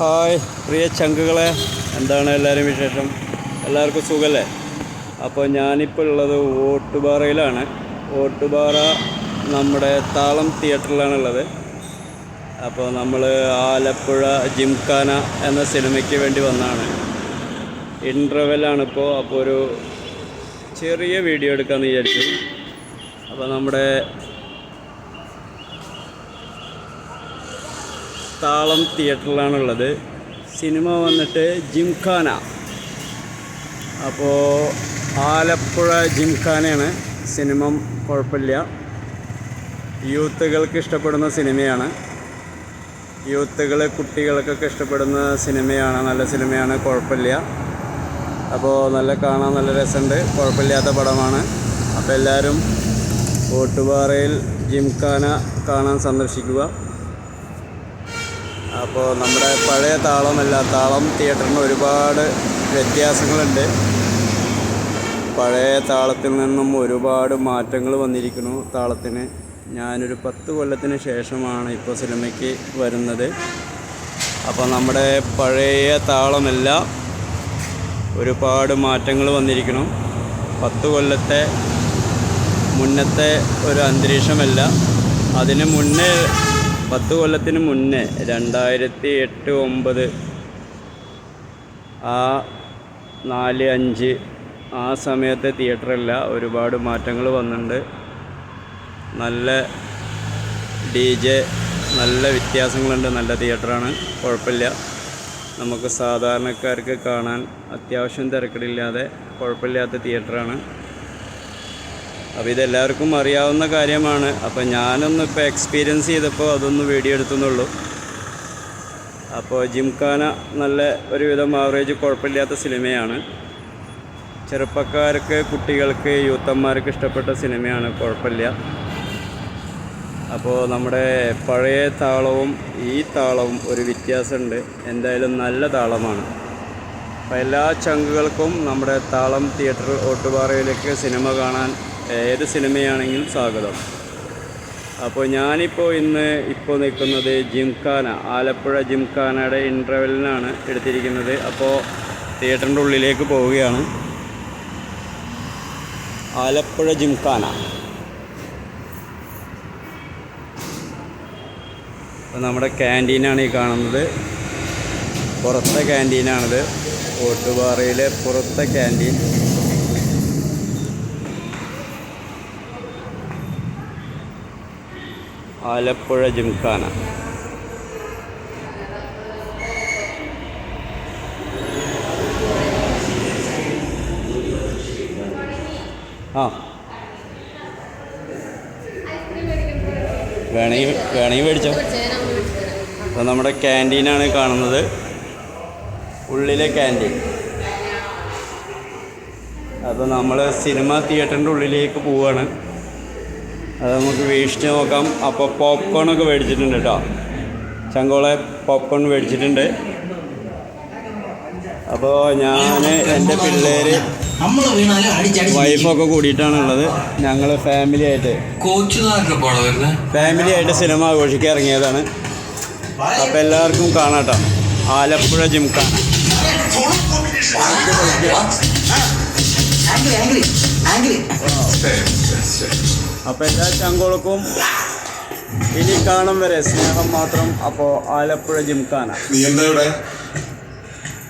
Hi പ്രിയ ചങ്കുകളെ. എന്താണ് എല്ലാവരും വിശേഷം? എല്ലാവർക്കും സുഖല്ലേ? അപ്പോൾ ഞാനിപ്പോൾ ഉള്ളത് ഓട്ടുപാറയിലാണ്. ഓട്ടുപാറ നമ്മുടെ താളം തിയേറ്ററിലാണ് ഉള്ളത് അപ്പോൾ നമ്മൾ ആലപ്പുഴ ജിംഖാന എന്ന സിനിമയ്ക്ക് വേണ്ടി വന്നതാണ്. ഇന്റർവെല്ലാണിപ്പോൾ. അപ്പോൾ ഒരു ചെറിയ വീഡിയോ എടുക്കാമെന്ന് വിചാരിച്ചു. അപ്പോൾ നമ്മുടെ താളം തിയേറ്ററിലാണുള്ളത്. സിനിമ വന്നിട്ട് ജിംഖാന. അപ്പോൾ ആലപ്പുഴ ജിംഖാനയാണ് സിനിമ കുഴപ്പമില്ല. യൂത്തുകൾക്ക് ഇഷ്ടപ്പെടുന്ന സിനിമയാണ്. യൂത്തുകൾ കുട്ടികൾക്കൊക്കെ ഇഷ്ടപ്പെടുന്ന സിനിമയാണ് നല്ല സിനിമയാണ് കുഴപ്പമില്ല. അപ്പോൾ നല്ല കാണാൻ നല്ല രസമുണ്ട് കുഴപ്പമില്ലാത്ത പടമാണ്. അപ്പോൾ എല്ലാവരും ഓട്ടുപാറയിൽ ജിംഖാന കാണാൻ സന്ദർശിക്കുക. അപ്പോൾ നമ്മുടെ പഴയ താളമല്ല താളം തിയേറ്ററിന് ഒരുപാട് വ്യത്യാസങ്ങളുണ്ട്. പഴയ താളത്തിൽ നിന്നും ഒരുപാട് മാറ്റങ്ങൾ വന്നിരിക്കുന്നു. താളത്തിന് ഞാനൊരു പത്ത് കൊല്ലത്തിന് ശേഷമാണ് ഇപ്പോൾ സിനിമയ്ക്ക് വരുന്നത്. അപ്പോൾ നമ്മുടെ പഴയ താളമല്ല ഒരുപാട് മാറ്റങ്ങൾ വന്നിരിക്കണം പത്ത് കൊല്ലത്തെ മുന്നത്തെ ഒരു അന്തരീക്ഷമല്ല. അതിന് മുന്നേ പത്ത് കൊല്ലത്തിന് മുന്നേ രണ്ടായിരത്തി എട്ട് ഒമ്പത് ആ നാല് അഞ്ച് ആ സമയത്തെ തിയേറ്ററല്ല ഒരുപാട് മാറ്റങ്ങൾ വന്നിട്ടുണ്ട്. നല്ല ഡി ജെ നല്ല വ്യത്യാസങ്ങളുണ്ട്. നല്ല തിയേറ്ററാണ്. കുഴപ്പമില്ല. നമുക്ക് സാധാരണക്കാർക്ക് കാണാൻ അത്യാവശ്യം തിരക്കടില്ലാതെ കുഴപ്പമില്ലാത്ത തിയേറ്ററാണ്. അപ്പോൾ ഇതെല്ലാവർക്കും അറിയാവുന്ന കാര്യമാണ്. അപ്പോൾ ഞാനൊന്ന് ഇപ്പോൾ എക്സ്പീരിയൻസ് ചെയ്തപ്പോൾ അതൊന്ന് വീഡിയോ എടുത്തുന്നുള്ളൂ. അപ്പോൾ ജിംഖാന നല്ല ഒരുവിധം ആവറേജ് കുഴപ്പമില്ലാത്ത സിനിമയാണ്. ചെറുപ്പക്കാർക്ക് കുട്ടികൾക്ക് യൂത്തന്മാർക്ക് ഇഷ്ടപ്പെട്ട സിനിമയാണ് കുഴപ്പമില്ല. അപ്പോൾ നമ്മുടെ പഴയ താളവും ഈ താളവും ഒരു വ്യത്യാസമുണ്ട്. എന്തായാലും നല്ല താളമാണ്. അപ്പോൾ എല്ലാ ചങ്കുകൾക്കും നമ്മുടെ താളം തിയേറ്റർ ഓട്ടുപാറയിലേക്ക് സിനിമ കാണാൻ ഏത് സിനിമയാണെങ്കിലും സ്വാഗതം. അപ്പോൾ ഞാനിപ്പോൾ ഇന്ന് ഇപ്പോൾ നിൽക്കുന്നത് ജിംഖാന ആലപ്പുഴ ജിംഖാനയുടെ ഇന്റർവെല്ലിനാണ് എടുത്തിരിക്കുന്നത്. അപ്പോൾ തിയേറ്ററിന്റെ ഉള്ളിലേക്ക് പോവുകയാണ്. ആലപ്പുഴ ജിംഖാന. അപ്പോൾ നമ്മുടെ ക്യാന്റീനാണ് ഈ കാണുന്നത്. പുറത്തെ ക്യാന്റീനാണിത്. ഓട്ടുപാറയിലെ പുറത്തെ ക്യാന്റീൻ. ആലപ്പുഴ ജിംഖാന. ആ. വേണമെങ്കിൽ വേണമെങ്കിൽ മേടിച്ചോ. അപ്പോൾ നമ്മുടെ ക്യാന്റീനാണ് കാണുന്നത്. ഉള്ളിലെ ക്യാന്റീൻ അപ്പോൾ നമ്മൾ സിനിമ തിയേറ്ററിന്റെ ഉള്ളിലേക്ക് പോവുകയാണ് അത് നമുക്ക് വീക്ഷിച്ച് നോക്കാം. അപ്പോൾ പോപ്കോൺ ഒക്കെ മേടിച്ചിട്ടുണ്ട് കേട്ടോ. ചങ്കോളെ പോപ്കോൺ മേടിച്ചിട്ടുണ്ട്. അപ്പോൾ ഞാൻ എന്റെ പിള്ളേര് വൈഫൊക്കെ കൂടിയിട്ടാണുള്ളത്. ഞങ്ങൾ ഫാമിലി ആയിട്ട് ഫാമിലി ആയിട്ട് സിനിമ ആഘോഷിക്കാൻ ഇറങ്ങിയതാണ്. അപ്പോൾ എല്ലാവർക്കും കാണാട്ടോ ആലപ്പുഴ ജിംഖാന. അപ്പോൾ എല്ലാ ചങ്കോളക്കും ഇനി കാണും വരെ സ്നേഹം മാത്രം. അപ്പോൾ ആലപ്പുഴ ജിംഖാന. നീ എന്താ